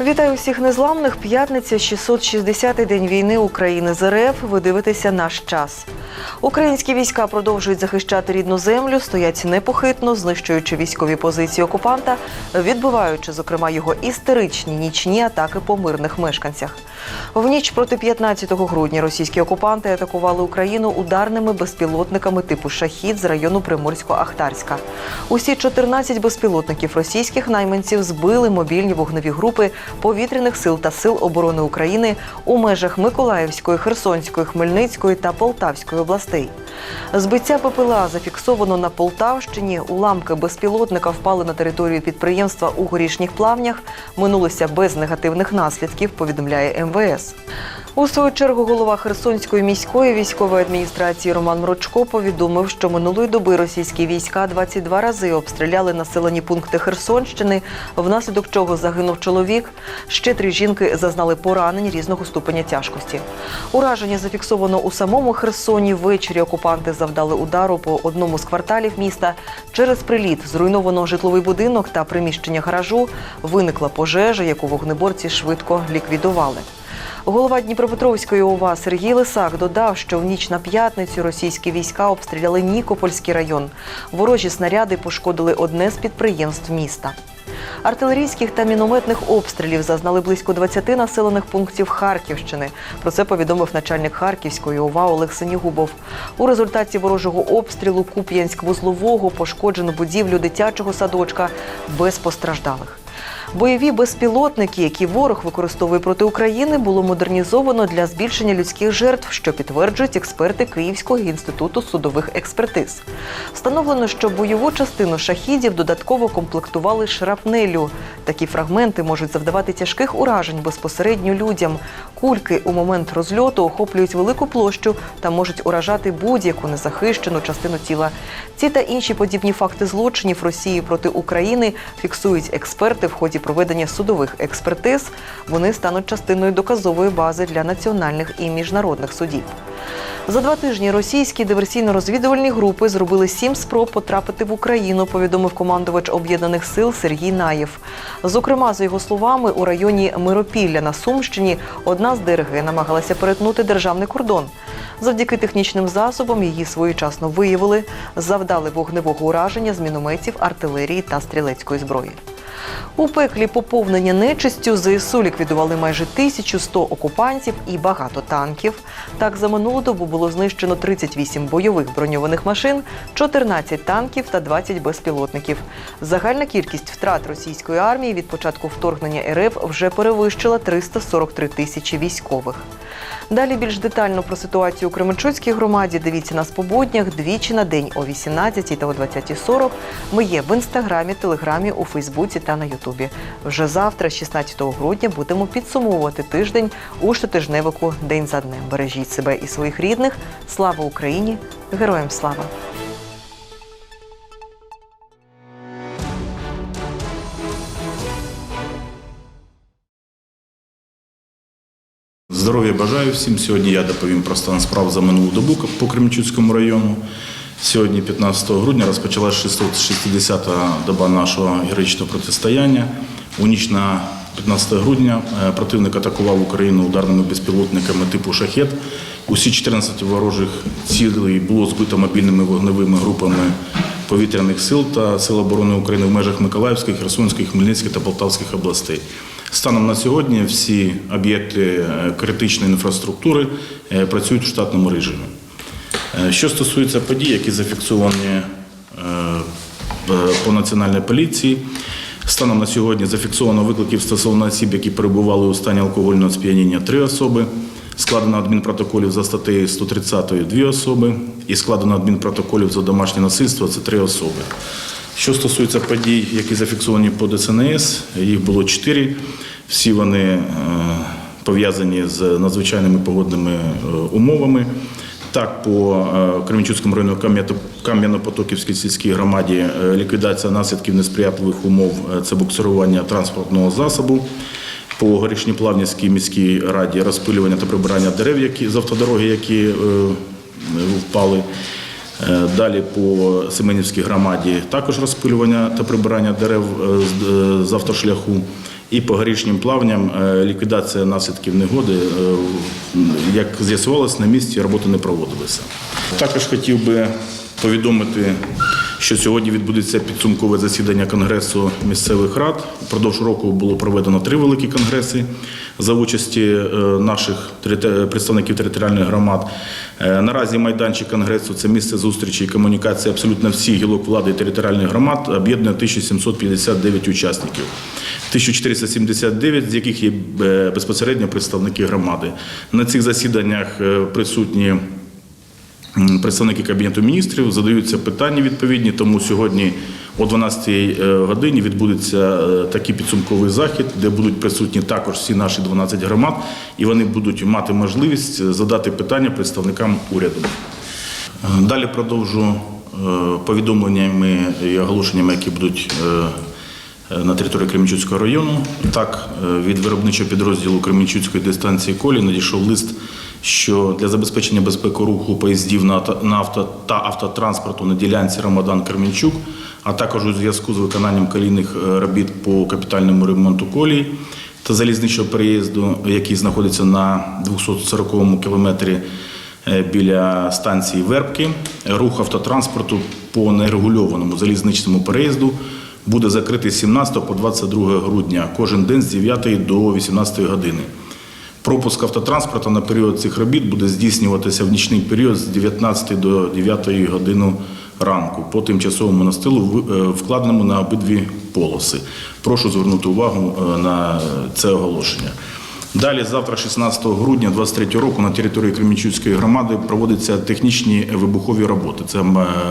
Вітаю всіх незламних. П'ятниця, 660-й день війни України з РФ. Ви дивитеся наш час. Українські війська продовжують захищати рідну землю, стоять непохитно, знищуючи військові позиції окупанта, відбиваючи, зокрема, його істеричні нічні атаки по мирних мешканцях. В ніч проти 15 грудня російські окупанти атакували Україну ударними безпілотниками типу Шахід з району Приморсько-Ахтарська. Усі 14 безпілотників російських найманців збили мобільні вогневі групи повітряних сил та сил оборони України у межах Миколаївської, Херсонської, Хмельницької та Полтавської областей. Збиття ППЛА зафіксовано на Полтавщині. Уламки безпілотника впали на територію підприємства у горішніх плавнях. Минулося без негативних наслідків, повідомляє МВС. У свою чергу голова Херсонської міської військової адміністрації Роман Мрочко повідомив, що минулої доби російські війська 22 рази обстріляли населені пункти Херсонщини, внаслідок чого загинув чоловік. Ще три жінки зазнали поранень різного ступеня тяжкості. Ураження зафіксовано у самому Херсоні. Ввечері окупанти завдали удару по одному з кварталів міста. Через приліт зруйновано житловий будинок та приміщення гаражу. Виникла пожежа, яку вогнеборці швидко ліквідували. Голова Дніпропетровської ОВА Сергій Лисак додав, що в ніч на п'ятницю російські війська обстріляли Нікопольський район. Ворожі снаряди пошкодили одне з підприємств міста. Артилерійських та мінометних обстрілів зазнали близько 20 населених пунктів Харківщини. Про це повідомив начальник Харківської ОВА Олег Синігубов. У результаті ворожого обстрілу Куп'янськ-Вузлового пошкоджено будівлю дитячого садочка без постраждалих. Бойові безпілотники, які ворог використовує проти України, було модернізовано для збільшення людських жертв, що підтверджують експерти Київського інституту судових експертиз. Встановлено, що бойову частину шахідів додатково комплектували шрапнелю. Такі фрагменти можуть завдавати тяжких уражень безпосередньо людям. Кульки у момент розльоту охоплюють велику площу та можуть уражати будь-яку незахищену частину тіла. Ці та інші подібні факти злочинів Росії проти України фіксують експерти в ході проведення судових експертиз. Вони стануть частиною доказової бази для національних і міжнародних судів. За два тижні російські диверсійно-розвідувальні групи зробили сім спроб потрапити в Україну, повідомив командувач об'єднаних сил Сергій Наєв. Зокрема, за його словами, у районі Миропілля на Сумщині одна з ДРГ намагалася перетнути державний кордон. Завдяки технічним засобам її своєчасно виявили, завдали вогневого ураження з мінометів, артилерії та стрілецької зброї. У пеклі поповнення нечистю ЗСУ ліквідували майже 1100 окупантів і багато танків. Так, за минулу добу було знищено 38 бойових броньованих машин, 14 танків та 20 безпілотників. Загальна кількість втрат російської армії від початку вторгнення РФ вже перевищила 343 тисячі військових. Далі більш детально про ситуацію у Кременчуцькій громаді дивіться нас по буднях двічі на день о 18 та о 20.40. Ми є в інстаграмі, телеграмі, у Фейсбуці та на Ютубі. Вже завтра, 16 грудня, будемо підсумовувати тиждень у щотижневику День за днем. Бережіть себе і своїх рідних. Слава Україні! Героям слава! Здоров'я бажаю всім. Сьогодні я доповім про стан справ за минулу добу по Кремчуцькому району. Сьогодні, 15 грудня, розпочалася 660-та доба нашого героїчного протистояння. У ніч на 15 грудня е, противник атакував Україну ударними безпілотниками типу шахет. Усі 14 ворожих цілей було збито мобільними вогневими групами повітряних сил та Сил оборони України в межах Миколаївської, Херсонської, Хмельницької та Полтавських областей. Станом на сьогодні всі об'єкти е, критичної інфраструктури е, працюють в штатному режимі. Е, Що стосується подій, які зафіксовані по національній поліції, станом на сьогодні зафіксовано викликів стосовно осіб, які перебували у стані алкогольного сп'яніння три особи. Складено адмінпротоколів за статтею 130 дві особи, і складено адмінпротоколів за домашнє насильство це три особи. Що стосується подій, які зафіксовані по ДСНС, їх було чотири. Всі вони е, пов'язані з надзвичайними погодними е, умовами. Так, по е, Кременчуцькому району Кам'яно-Потоківській сільській громаді ліквідація наслідків несприятливих умов це буксирування транспортного засобу. По Горішньоплавнівській міській раді розпилювання та прибирання дерев, які з автодороги, які впали. Е, Далі по Семенівській громаді також розпилювання та прибирання дерев е, з- е, автошляху. І по горішнім плавням ліквідація наслідків негоди, як з'ясувалось, на місці роботи не проводилися. Також хотів би повідомити, що сьогодні відбудеться підсумкове засідання Конгресу місцевих рад. Впродовж року було проведено три великі конгреси за участі е, наших представників територіальних громад. Е, Наразі майданчик конгресу це місце зустрічі і комунікації абсолютно всіх гілок влади територіальних громад, об'єднує 1759 учасників. 1479 з яких є е, безпосередньо представники громади. На цих засіданнях присутні представники Кабінету міністрів, задаються питання відповідні, тому сьогодні о 12-й годині відбудеться е, такий підсумковий захід, де будуть присутні також всі наші 12 громад, і вони будуть мати можливість е, задати питання представникам уряду. Е, Далі продовжу е, повідомленнями і оголошеннями, які будуть е, е, на території Кременчуцького району. Так, е, від виробничого підрозділу Кременчуцької дистанції колі надійшов лист, що для забезпечення безпеки руху поїздів на авто- та автотранспорту на ділянці Рамадан Кременчук, а також у зв'язку з виконанням колійних е, робіт по капітальному ремонту колії та залізничного переїзду, який знаходиться на 240 кілометрі е, біля станції Вербки. Рух автотранспорту по нерегульованому залізничному переїзду буде закритий з 17 по 22 грудня кожен день з 9 до 18 години. Пропуск автотранспорту на період цих робіт буде здійснюватися в нічний період з 19 до 9 години ранку по тимчасовому настилу, е, вкладеному на обидві полоси. Прошу звернути увагу е, на це оголошення. Далі, завтра, 16 грудня 2023 року, на території Кремінчуцької громади проводяться технічні вибухові роботи. Це е,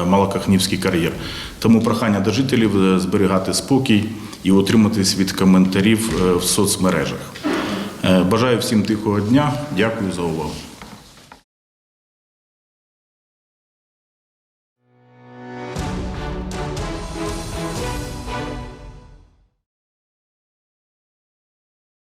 Малокахнівський кар'єр. Тому прохання до жителів зберігати спокій і утриматись від коментарів в соцмережах. Е, Бажаю всім тихого дня. Дякую за увагу.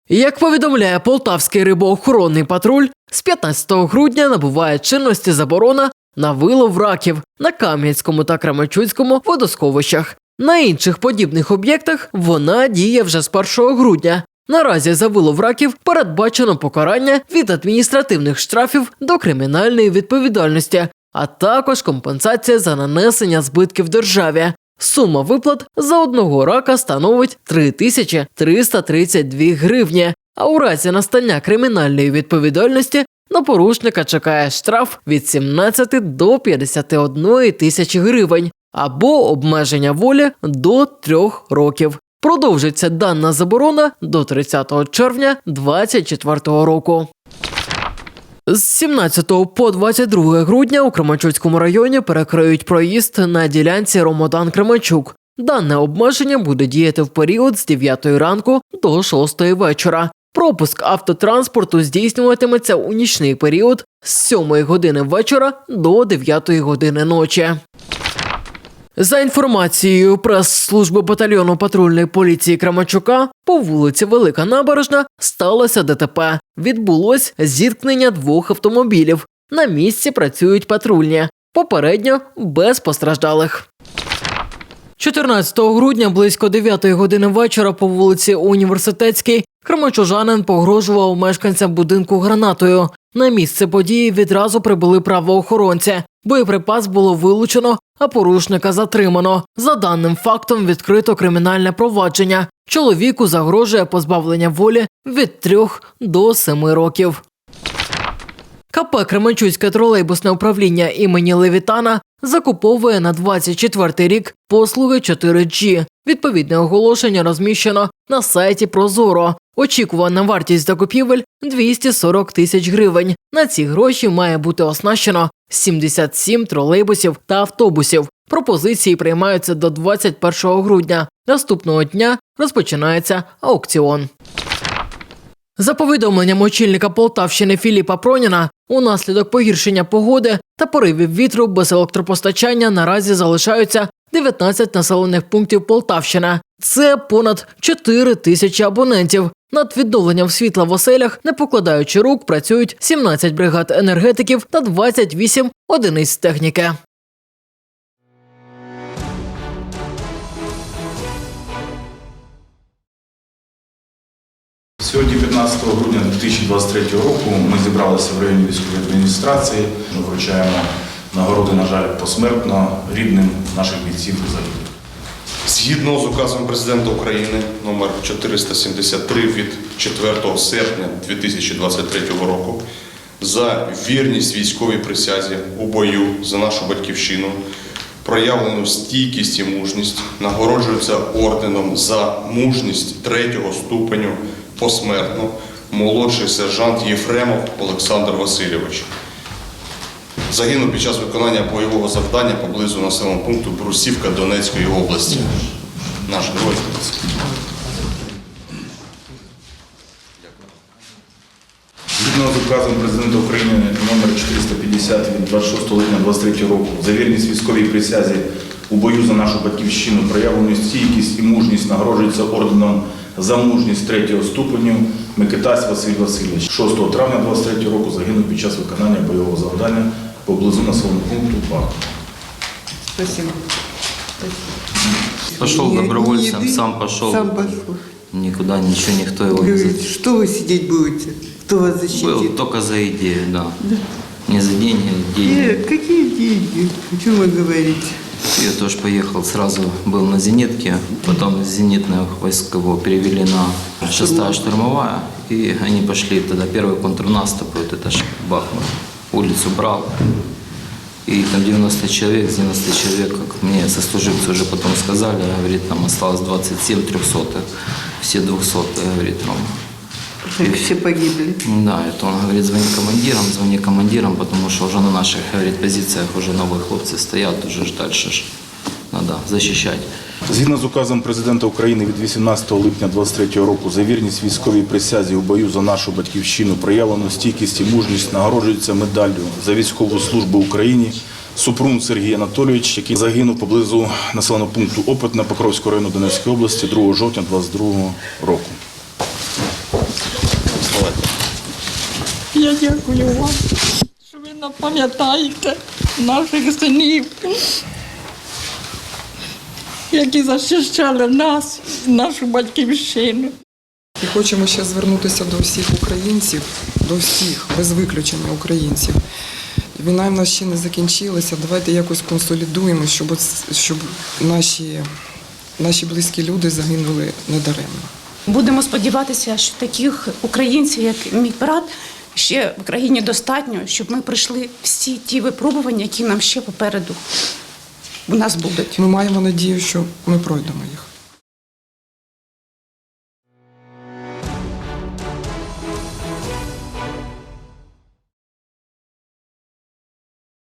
Як повідомляє Полтавський рибоохоронний патруль, з 15 грудня набуває чинності заборона на вилов раків на Кам'янському та Кременчуцькому водосховищах. На інших подібних об'єктах вона діє вже з 1 грудня. Наразі за вилов раків передбачено покарання від адміністративних штрафів до кримінальної відповідальності, а також компенсація за нанесення збитків державі. Сума виплат за одного рака становить 3332 гривні, а у разі настання кримінальної відповідальності на порушника чекає штраф від 17 до 51 тисячі гривень або обмеження волі до трьох років. Продовжиться дана заборона до 30 червня 2024 року. З 17 по 22 грудня у Кременчуцькому районі перекриють проїзд на ділянці Ромодан Кременчук. Дане обмеження буде діяти в період з 9 ранку до 6 вечора. Пропуск автотранспорту здійснюватиметься у нічний період з 7 години вечора до 9 години ночі. За інформацією прес-служби батальйону патрульної поліції Крамачука, по вулиці Велика Набережна сталося ДТП. Відбулось зіткнення двох автомобілів. На місці працюють патрульні. Попередньо без постраждалих. 14 грудня близько 9 години вечора по вулиці Університетській кремачужанин погрожував мешканцям будинку гранатою. На місце події відразу прибули правоохоронці. Боєприпас було вилучено, а порушника затримано. За даним фактом відкрито кримінальне провадження. Чоловіку загрожує позбавлення волі від 3 до 7 років. КП Кременчуцьке тролейбусне управління імені Левітана закуповує на 24 рік послуги 4G. Відповідне оголошення розміщено на сайті Прозоро. Очікувана вартість закупівель 240 тисяч гривень. На ці гроші має бути оснащено 77 тролейбусів та автобусів. Пропозиції приймаються до 21 грудня. Наступного дня розпочинається аукціон. За повідомленням очільника Полтавщини Філіпа Проніна, унаслідок погіршення погоди та поривів вітру без електропостачання наразі залишаються 19 населених пунктів Полтавщини. Це понад 4 тисячі абонентів. Над відновленням світла в оселях, не покладаючи рук, працюють 17 бригад енергетиків та 28 одиниць техніки. Сьогодні, 15 грудня 2023 року, ми зібралися в районі військової адміністрації. Ми вручаємо нагороди, на жаль, посмертно рідним наших бійців загиблих. Згідно з указом президента України номер 473 від 4 серпня 2023 року за вірність військовій присязі у бою за нашу батьківщину, проявлену стійкість і мужність, нагороджується орденом за мужність третього ступеню посмертно молодший сержант Єфремов Олександр Васильович. Загинув під час виконання бойового завдання поблизу населеного пункту Брусівка Донецької області. Наш герой. Згідно з указом президента України номер 450 від 26 липня 2023 року за вірність військовій присязі у бою за нашу батьківщину проявлену стійкість і мужність нагороджується орденом за мужність третього ступеню Микитась Василь Васильович. 6 травня 2023 року загинув під час виконання бойового завдання поблизу населеного пункту Бахмут. Спасибо. Пошел Ни- ни добровольцем, еды, сам пошел. Сам пошел. Никуда ничего, никто его не Говорит, за... что вы сидеть будете? Кто вас защитит? Был только за идею, да. Не за деньги, деньги. Нет, какие деньги? О чем вы говорите? Я тоже поехал, сразу был на зенитке, потом зенитных войск его перевели на шестая штурмовая, и они пошли тогда первый контрнаступ, вот это Бахмут, улицу брал. И там 90 человек, с 90 человек, как мне сослуживцы уже потом сказали, говорит, там осталось 27 трехсотых, все 200, говорит, Рома. Как все погибли. Да, это он говорит, звони командирам, звони командирам, потому что уже на наших, говорит, позициях уже новые хлопцы стоят, уже ж дальше ж надо защищать. Згідно з указом президента України від 18 липня 2023 року за вірність військовій присязі у бою за нашу батьківщину, проявлену стійкість і мужність нагороджується медаллю за військову службу Україні Супрун Сергій Анатолійович, який загинув поблизу населеного пункту Опитне Покровського району Донецької області 2 жовтня 2022 року. Я дякую вам, що ви нам пам'ятаєте наших синів, які захищали нас, нашу батьківщину. І хочемо ще звернутися до всіх українців, до всіх, без виключення українців. Війна в нас ще не закінчилася. Давайте якось консолідуємо, щоб, щоб наші, наші близькі люди загинули недаремно. Будемо сподіватися, що таких українців, як мій брат, ще в країні достатньо, щоб ми пройшли всі ті випробування, які нам ще попереду у нас будуть. Ми маємо надію, що ми пройдемо їх.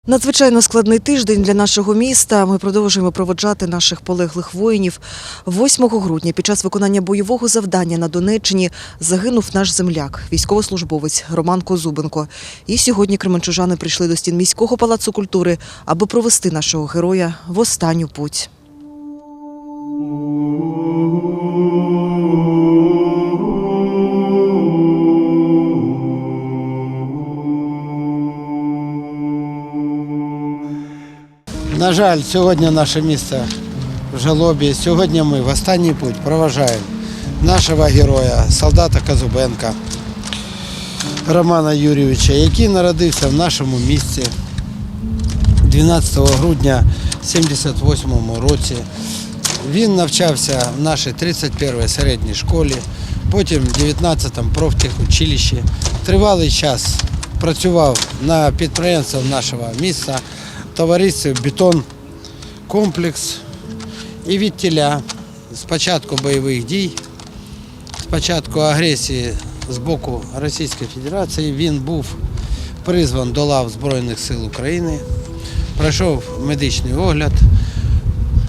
Надзвичайно складний тиждень для нашого міста. Ми продовжуємо проводжати наших полеглих воїнів. 8 грудня під час виконання бойового завдання на Донеччині загинув наш земляк, військовослужбовець Роман Козубенко. І сьогодні кременчужани прийшли до стін міського палацу культури, аби провести нашого героя в останню путь. На жаль, сьогодні наше місце в жалобі. Сьогодні ми в останній путь проважаємо нашого героя, солдата Казубенка Романа Юрійовича, який народився в нашому місті 12 грудня 78 році. Він навчався в нашій 31-й середній школі, потім в 19-му профтехучилищі. Тривалий час працював на підприємстві нашого міста, товаристві Бетон комплекс. І від тіля з початку бойових дій, з початку агресії з боку Російської Федерації він був призван до лав Збройних сил України, пройшов медичний огляд.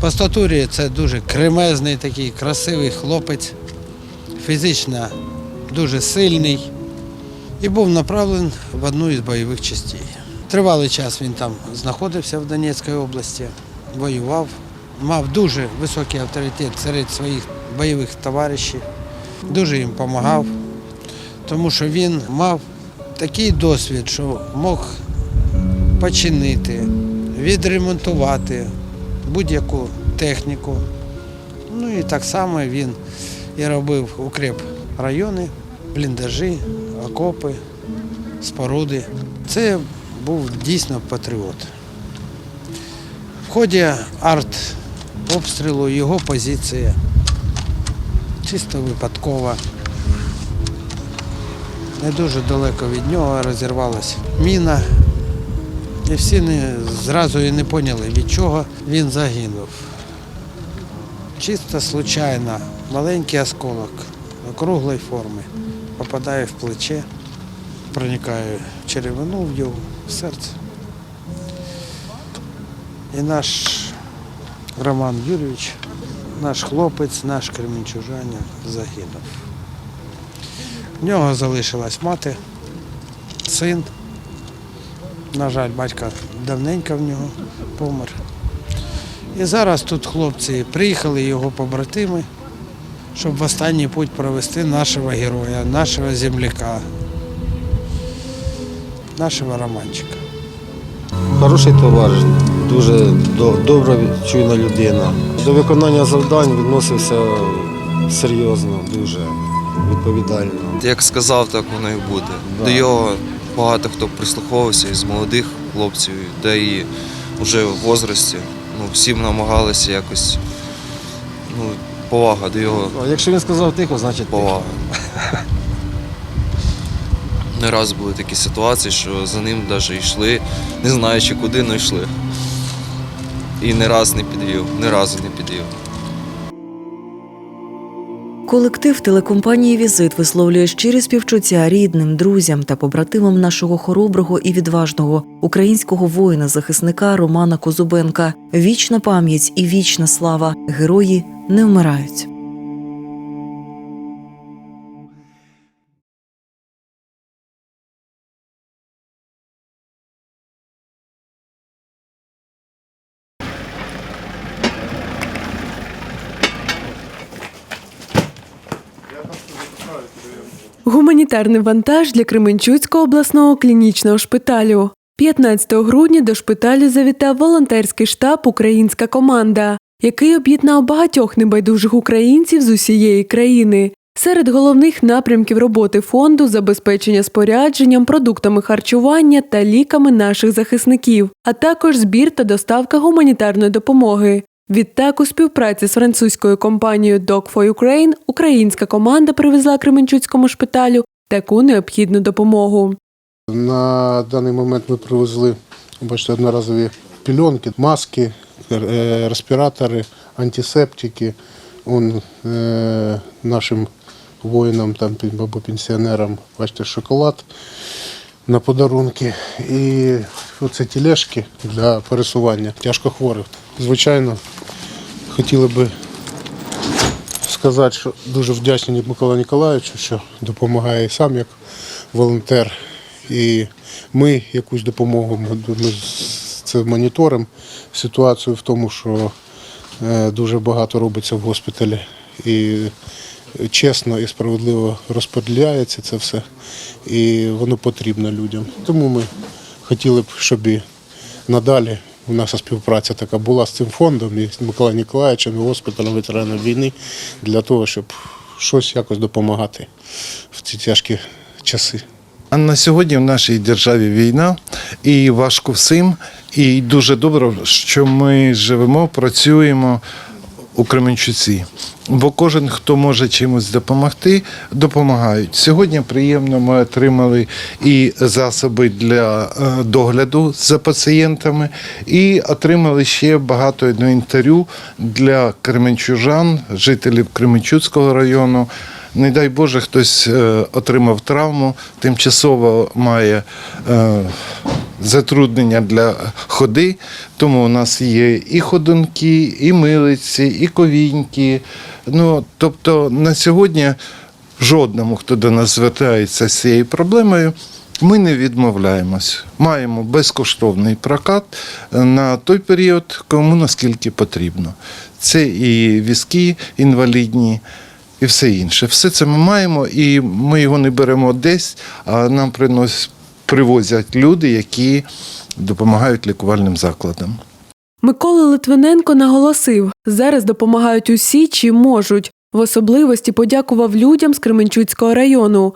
По статурі це дуже кремезний такий красивий хлопець, фізично дуже сильний і був направлений в одну із бойових частей. Тривалий час він там знаходився в Донецькій області, воював, мав дуже високий авторитет серед своїх бойових товаришів, дуже їм допомагав, тому що він мав такий досвід, що мог починити, відремонтувати будь-яку техніку. Ну і так само він і робив укріп райони бліндажі, окопи, споруди. Це був дійсно патріот. В ході арт-обстрілу його позиція чисто випадкова. Не дуже далеко від нього розірвалася міна. І всі не, зразу і не поняли, від чого він загинув. Чисто случайно, маленький осколок округлої форми попадає в плече, проникає в черевину в його в серце. І наш Роман Юрійович, наш хлопець, наш кременчужанин загинув. В нього залишилась мати, син. На жаль, батько давненько в нього помер. І зараз тут хлопці приїхали його побратими, щоб в останній путь провести нашого героя, нашого земляка, нашого романчика. Хороший товариш, дуже добра, чуйна людина. До виконання завдань відносився серйозно, дуже відповідально. Як сказав, так воно і буде. Да. До його багато хто прислуховувався із молодих хлопців, де і вже в возрасті. Ну, всім намагалися якось. Ну, повага до його якщо він сказав тихо, значить тихо. Не раз були такі ситуації, що за ним навіть йшли, не знаючи куди, але йшли. І не раз не підвів, ні разу не підвів. Колектив телекомпанії Візит висловлює щирі співчуття рідним, друзям та побратимам нашого хороброго і відважного українського воїна-захисника Романа Козубенка. Вічна пам'ять і вічна слава. Герої не вмирають. Гуманітарний вантаж для Кременчуцького обласного клінічного шпиталю. 15 грудня до шпиталю завітав волонтерський штаб Українська команда, який об'єднав багатьох небайдужих українців з усієї країни. Серед головних напрямків роботи фонду забезпечення спорядженням, продуктами харчування та ліками наших захисників, а також збір та доставка гуманітарної допомоги. Відтак, у співпраці з французькою компанією Dog for Ukraine українська команда привезла Кременчуцькому шпиталю таку необхідну допомогу. На даний момент ми привезли, бачите, одноразові пільонки, маски, е, респіратори, антисептики. Он, е, нашим воїнам там, або пенсіонерам, бачите, шоколад на подарунки. І оце тележки для пересування тяжкохворих. Звичайно, хотіли би сказати, що дуже вдячні Миколаю Ніколаївичу, що допомагає і сам як волонтер. І ми якусь допомогу ми це моніторимо ситуацію в тому, що е, дуже багато робиться в госпіталі і чесно і справедливо розподіляється це все, і воно потрібно людям. Тому ми хотіли б, щоб і надалі наша співпраця така була з цим фондом і з Миколаєм Ніколаєвичем, і госпіталем ветеранів війни для того, щоб щось якось допомагати в ці тяжкі часи. А на сьогодні в нашій державі війна і важко всім. І дуже добре, що ми живемо, працюємо у Кременчуці. Бо кожен, хто може чимось допомогти, допомагають. Сьогодні приємно ми отримали і засоби для е, догляду за пацієнтами, і отримали ще багато інвентарю для кременчужан, жителів Кременчуцького району. Не дай Боже, хтось е, отримав травму, тимчасово має е, затруднення для ходи, тому у нас є і ходунки, і милиці, і ковіньки. Ну, тобто на сьогодні жодному, хто до нас звертається з цією проблемою, ми не відмовляємось. Маємо безкоштовний прокат на той період, кому наскільки потрібно. Це і візки інвалідні, і все інше. Все це ми маємо, і ми його не беремо десь, а нам приносять, привозять люди, які допомагають лікувальним закладам. Микола Литвиненко наголосив, зараз допомагають усі, чи можуть. В особливості подякував людям з Кременчуцького району,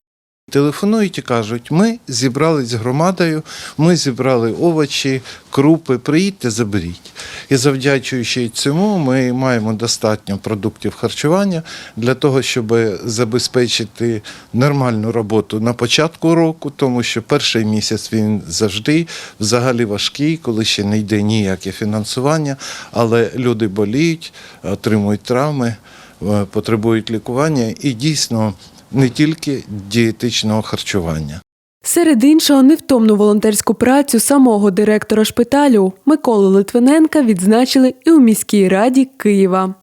Телефонують і кажуть, ми зібрались з громадою, ми зібрали овочі, крупи, приїдьте, заберіть. І завдячуючи цьому, ми маємо достатньо продуктів харчування для того, щоб забезпечити нормальну роботу на початку року, тому що перший місяць він завжди взагалі важкий, коли ще не йде ніяке фінансування, але люди боліють, отримують травми, е, потребують лікування і дійсно не тільки дієтичного харчування. Серед іншого, невтомну волонтерську працю самого директора шпиталю Миколи Литвиненка відзначили і у міській раді Києва.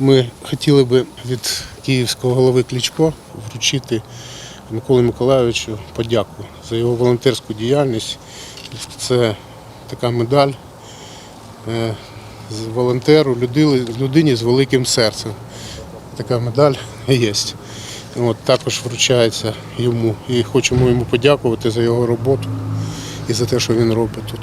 Ми хотіли би від київського голови Кличко вручити Миколі Миколайовичу подяку за його волонтерську діяльність. Це така медаль е, з волонтеру, людини, людині з великим серцем. Така медаль є. От, також вручається йому. І хочемо йому подякувати за його роботу і за те, що він робить тут.